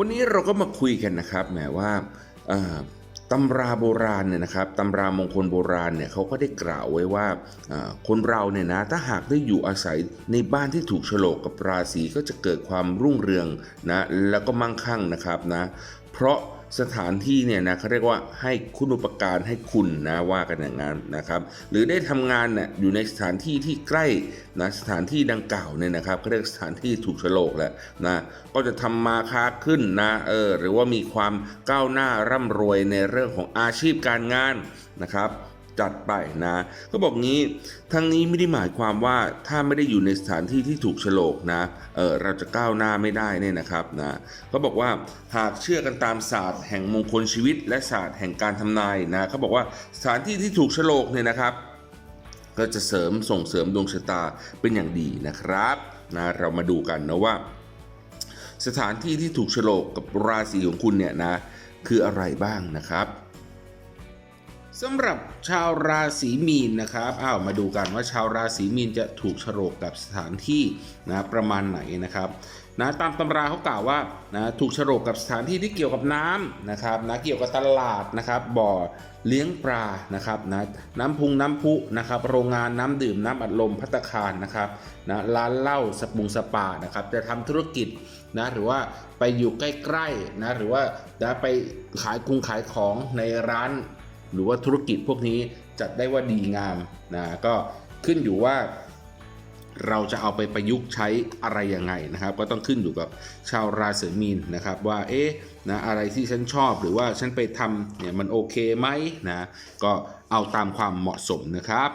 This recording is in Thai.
วันนี้เราก็มาคุยกันนะครับแหมว่าเอ่อตำราโบราณเนี่ยนะครับตำรามงคลโบราณเนี่ยเขาก็ได้กล่าวไว้ว่าคนเราเนี่ยนะถ้าหากได้อยู่อาศัยในบ้านที่ถูกโฉลกกับราศีก็จะเกิดความรุ่งเรืองนะแล้วก็มั่งคั่งนะครับนะเพราะ สถานที่เนี่ยนะเขาเรียกว่าให้คุณอุปการให้คุณนะว่ากันอย่างนั้นนะครับ หรือได้ทำงานเนี่ยอยู่ในสถานที่ที่ใกล้นะสถานที่ดังกล่าวเนี่ยนะครับเขาเรียกสถานที่ถูกโฉลกแหละนะก็จะทำมาค้าขึ้นนะเออหรือว่ามีความก้าวหน้าร่ำรวยในเรื่องของอาชีพการงานนะครับ จัดไปนะก็บอกงี้ทั้งนี้ไม่ได้หมายความว่าถ้าไม่ได้อยู่ในสถานที่ที่ถูกโฉลกนะเออเราจะก้าวหน้าไม่ได้เนี่ยนะครับนะเขาบอกว่าหากเชื่อกันตามศาสตร์แห่งมงคลชีวิต และศาสตร์แห่งการทำนายนะเขาบอกว่าสถานที่ที่ถูกโฉลกเนี่ยนะครับ ก็จะเสริมส่งเสริมดวงชะตาเป็นอย่างดีนะครับนะเรามาดูกันนะว่า สถานที่ที่ถูกโฉลกกับราศีของคุณเนี่ยนะคืออะไรบ้างนะครับ สำหรับชาวราศีมีนนะครับอ้าวมาดูกันว่าชาวราศีมีนจะถูกโฉลกกับสถานที่นะประมาณไหนนะครับนะตามตำราเขากล่าวว่านะถูกโฉลกกับสถานที่ที่เกี่ยวกับน้ำนะครับนะเกี่ยวกับตลาดนะครับบ่อเลี้ยงปลานะครับนะน้ำพุงน้ำพุนะครับโรงงานน้ำดื่มน้ำอัดลมพัตคารนะครับนะร้านเหล้าสปุงสปานะครับจะทำธุรกิจนะหรือว่าไปอยู่ใกล้ๆนะหรือว่านะไปขายกุงขายของในร้าน หรือว่าธุรกิจพวกนี้จัดได้ว่าดีงามนะก็ขึ้นอยู่ว่าเราจะเอาไปประยุกต์ใช้อะไรยังไงนะครับ ก็ต้องขึ้นอยู่กับชาวราศีมีนนะครับว่าเอ๊ะนะอะไรที่ฉันชอบหรือว่าฉันไปทำเนี่ยมันโอเคไหมนะก็เอาตามความเหมาะสมนะครับ